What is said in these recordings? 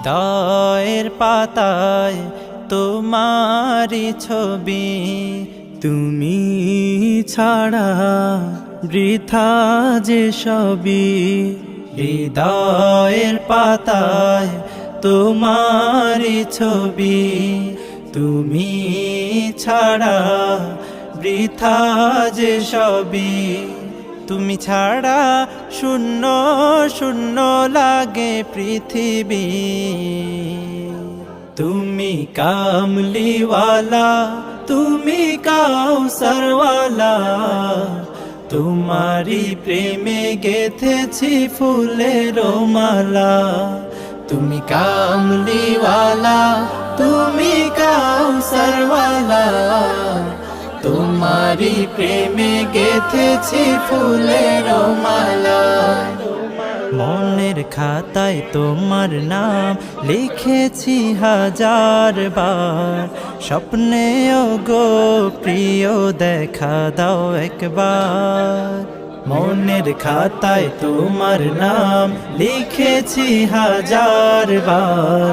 হৃদয়ের পাতায় তোমারি ছবি। তুমি ছাড়া বৃথা যে সবই। হৃদয়ের পাতায় তোমারি ছবি। তুমি ছাড়া বৃথা যে সবই। তুমি ছাড়া শূন্য শূন্য লাগে পৃথিবী। তুমি কামলিওয়ালা, তুমি কাউসারওয়ালা। তোমারি প্রেমে গেথেছি ফুলের মালা। তুমি কামলিওয়ালা, তুমি কাউসারওয়ালা তোমারি প্রেমে গেথেছি ফুলের মালা মনের খাতায় তোমার নাম লিখেছি হাজার বার। স্বপ্নে গো প্রিয়, দেখা দাও একবার। মনের খাতায় তোমার নাম লিখেছি হাজার বার।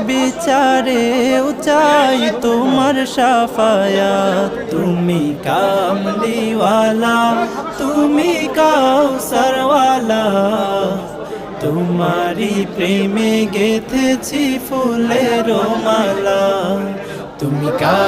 বিচারে চাই তোমার সাফায়া তুমি কামলিওয়ালা, তুমি কাউসারওয়ালা। তোমারি প্রেমে গেথেছি ফুলের মালা। তুমি কামলি